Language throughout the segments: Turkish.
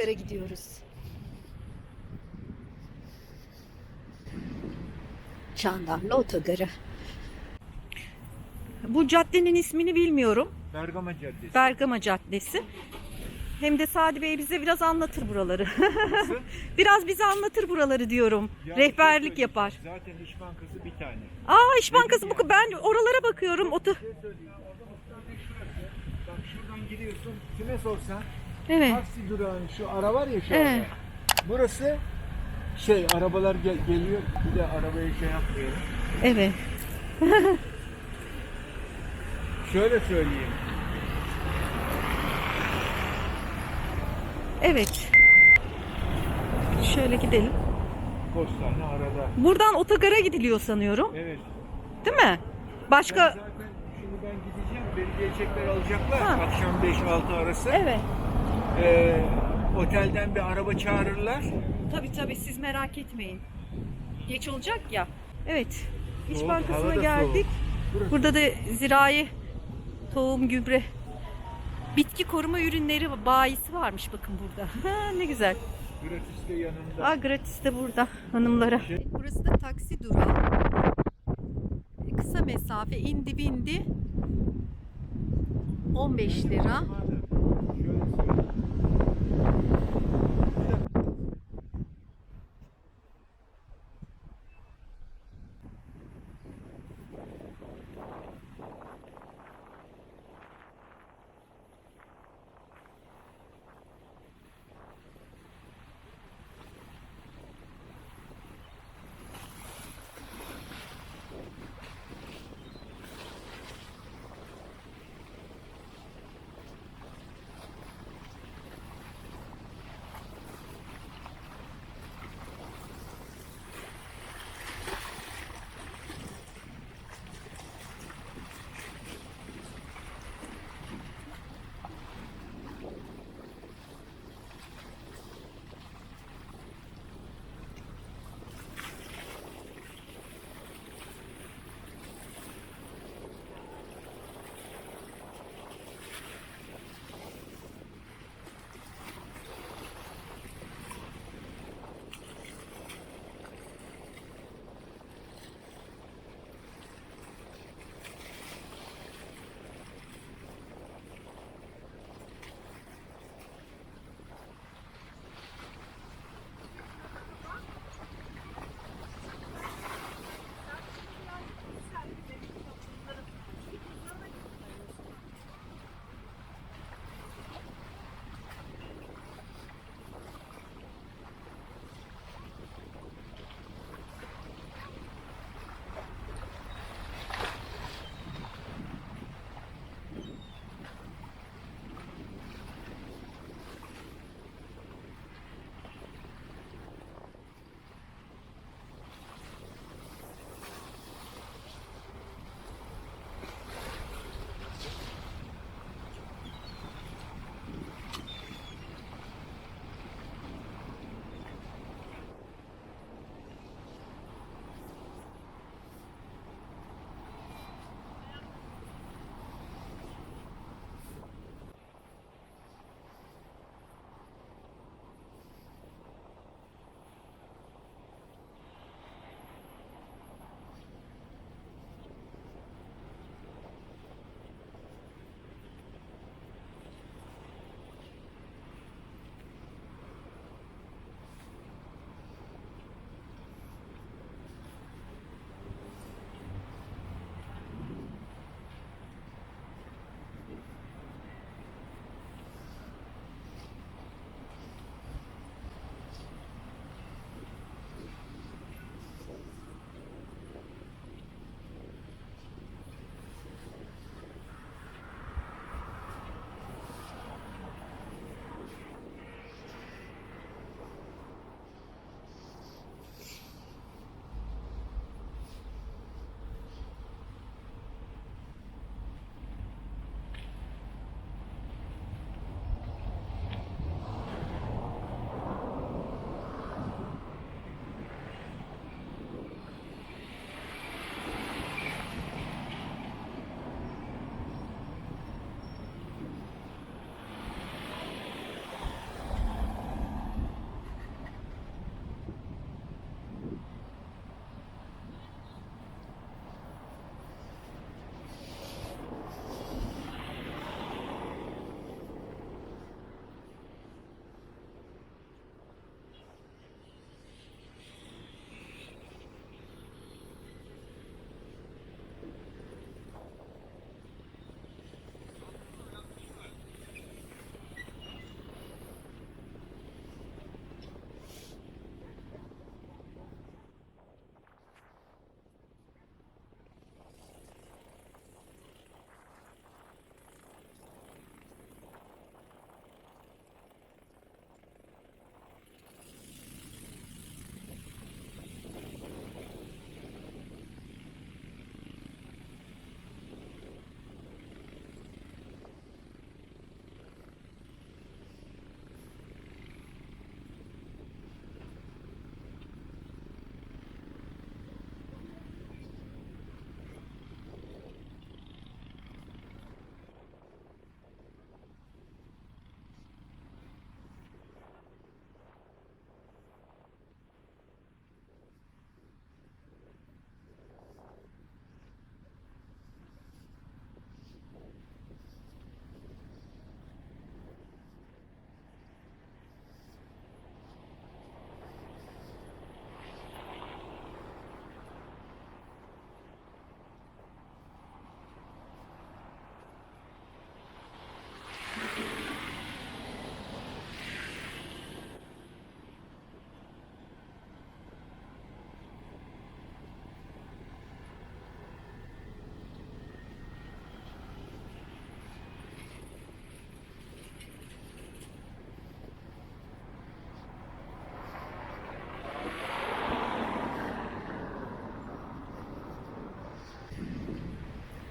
otogara gidiyoruz. Çandarlı otogarı. Bu caddenin ismini bilmiyorum. Bergama Caddesi. Bergama Caddesi. Hem de Sadi Bey bize biraz anlatır buraları. Biraz bize anlatır buraları diyorum. Ya Rehberlik bir şey yapar. Zaten İş Bankası bir tane. Aa İş Bankası bu ben oralara bakıyorum. Bir şey. Bak şuradan giriyorsun. Kime sorsan. Evet. Taksi durağın şu ara var ya şu Evet. ara. Burası şey arabalar gel- geliyor. Bir de arabaya şey yapmıyorum. Evet. Şöyle söyleyeyim. Evet. Şöyle gidelim. Postane arada. Buradan otogara gidiliyor sanıyorum. Evet. Değil mi? Ben Başka zaten şimdi ben gideceğim. Beni gelecekler alacaklar. Ha. Akşam 5-6 arası. Evet. Ee, otelden bir araba çağırırlar. Tabii tabii siz merak etmeyin. Geç olacak ya. Evet. İş Soğuk, Bankası'na geldik. soğuk. Burada da zirai tohum, gübre, bitki koruma ürünleri bayisi varmış bakın burada. Ha, ne güzel. Gratis de yanında. Aa, gratis de burada hanımlara. Şey- Burası da taksi durağı. Kısa mesafe indi bindi. 15 lira. Şöyle söyleyeyim.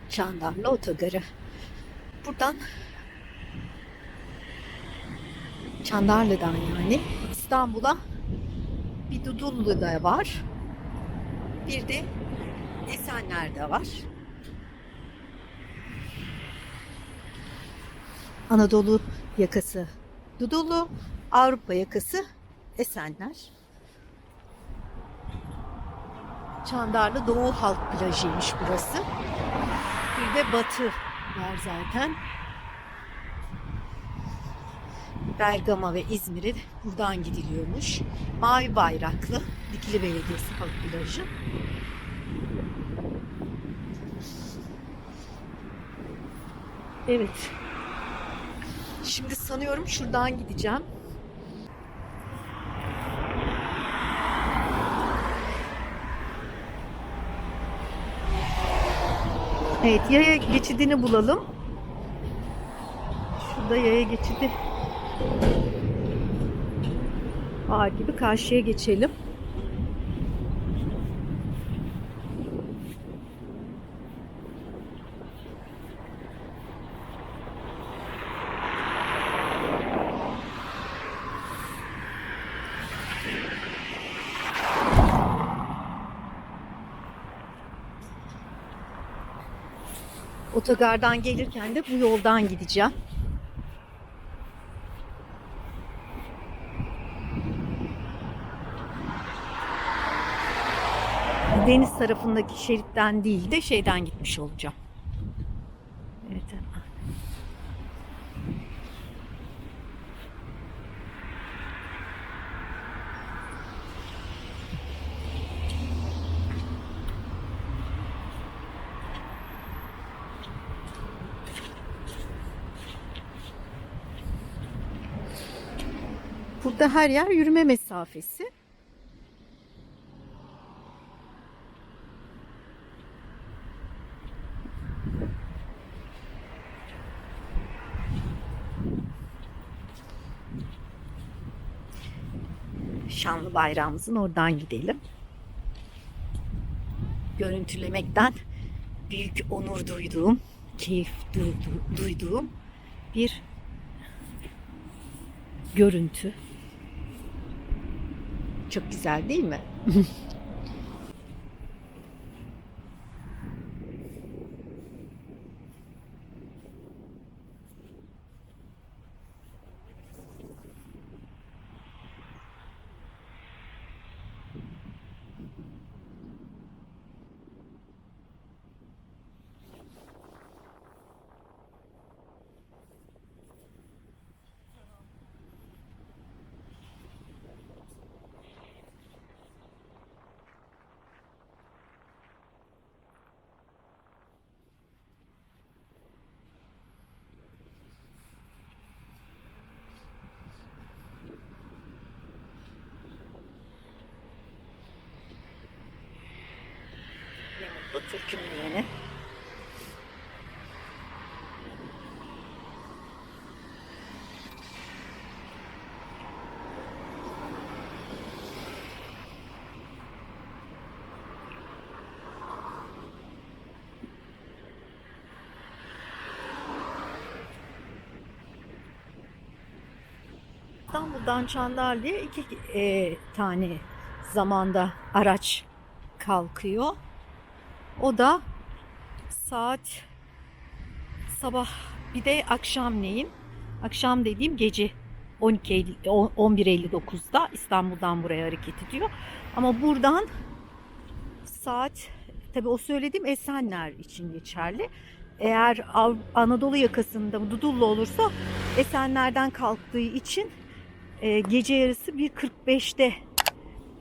Çandarlı Otogarı. Buradan Çandarlı'dan yani İstanbul'a bir Dudullu'da var. Bir de Esenler'de var. Anadolu yakası Dudullu, Avrupa yakası Esenler. Çandarlı Doğu Halk Plajı'ymış burası. Bir de Batı var zaten. Bergama ve İzmir'e buradan gidiliyormuş. Mavi bayraklı Dikili Belediyesi Halk Plajı. Evet. Şimdi sanıyorum şuradan gideceğim. Evet, yaya geçidini bulalım. Şurada yaya geçidi var gibi karşıya geçelim. Otogardan gelirken de bu yoldan gideceğim. Deniz tarafındaki şeritten değil de şeyden gitmiş olacağım. Evet. Burada her yer yürüme mesafesi. Şanlı bayrağımızın oradan gidelim. Görüntülemekten büyük onur duyduğum, keyif duydu- duyduğum bir görüntü. Çok güzel değil mi? İstanbul'dan Çandarlı'ya iki e, tane zamanda araç kalkıyor. O da saat sabah bir de akşamleyin. Akşam dediğim gece 12 11.59'da İstanbul'dan buraya hareket ediyor. Ama buradan saat tabii o söylediğim Esenler için geçerli. Eğer Anadolu yakasında Dudullu olursa Esenler'den kalktığı için e, gece yarısı 1.45'te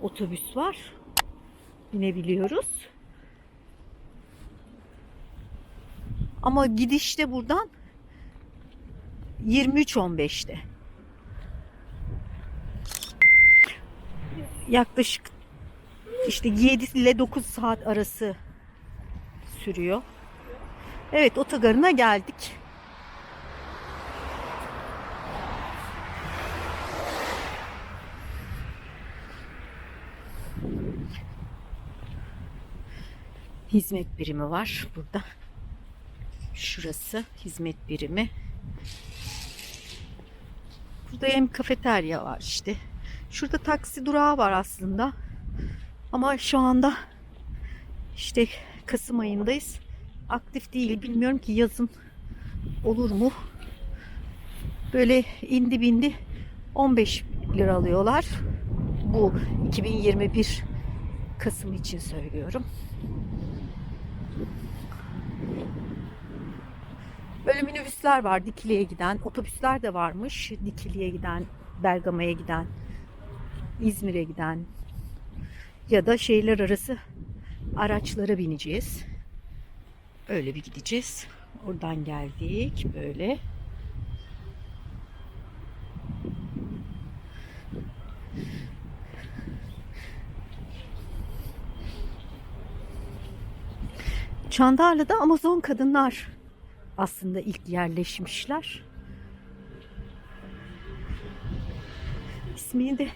otobüs var. Binebiliyoruz. Ama gidişte buradan 23.15'te. Yaklaşık işte 7 ile 9 saat arası sürüyor. Evet otogarına geldik. Hizmet birimi var burada. Şurası hizmet birimi. Burada hem kafeterya var işte. Şurada taksi durağı var aslında. Ama şu anda işte Kasım ayındayız. Aktif değil. Bilmiyorum ki yazın olur mu? Böyle indi bindi 15 lira alıyorlar. Bu 2021 Kasım için söylüyorum. Böyle minibüsler var Dikili'ye giden. Otobüsler de varmış. Dikili'ye giden, Bergama'ya giden, İzmir'e giden ya da şehirler arası araçlara bineceğiz. Öyle bir gideceğiz. Oradan geldik böyle. Çandarlı'da Amazon kadınlar aslında ilk yerleşmişler. İsmini de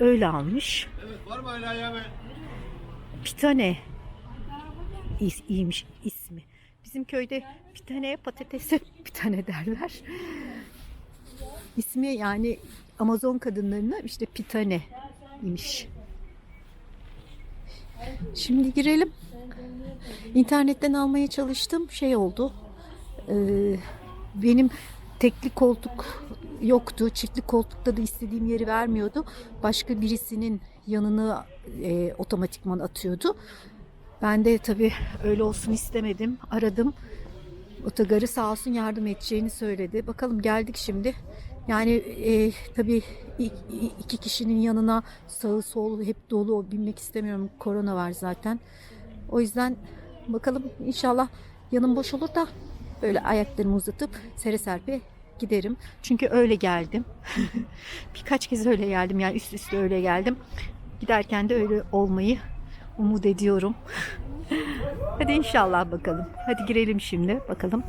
öyle almış. Evet var mı hala ya ben? Pitane is, iyiymiş ismi. Bizim köyde pitaneye patatese pitane derler. İsmi yani Amazon kadınlarına işte pitane imiş. Şimdi girelim. İnternetten almaya çalıştım. Şey oldu. Ee, benim tekli koltuk yoktu. Çiftli koltukta da istediğim yeri vermiyordu. Başka birisinin yanını e, otomatikman atıyordu. Ben de tabii öyle olsun istemedim. Aradım. Otogarı sağ olsun yardım edeceğini söyledi. Bakalım geldik şimdi. Yani e, tabii iki kişinin yanına sağı solu hep dolu binmek istemiyorum. Korona var zaten. O yüzden bakalım inşallah yanım boş olur da böyle ayaklarımı uzatıp sere serpe giderim. Çünkü öyle geldim. Birkaç kez öyle geldim yani üst üste öyle geldim. Giderken de öyle olmayı umut ediyorum. Hadi inşallah bakalım. Hadi girelim şimdi bakalım.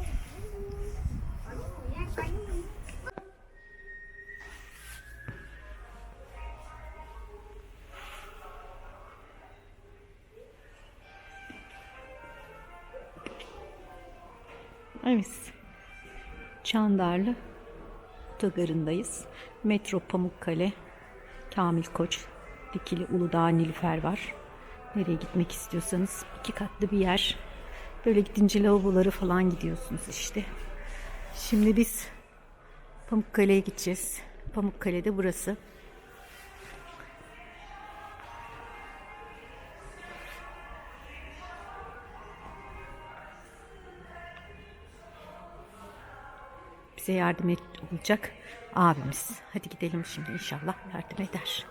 Evet. Çandarlı otogarındayız. Metro Pamukkale, Kamil Koç, Dikili Uludağ Nilüfer var. Nereye gitmek istiyorsanız iki katlı bir yer. Böyle gidince lavaboları falan gidiyorsunuz işte. Şimdi biz Pamukkale'ye gideceğiz. Pamukkale'de burası. Bize yardım et, olacak abimiz. Hadi gidelim şimdi inşallah yardım eder.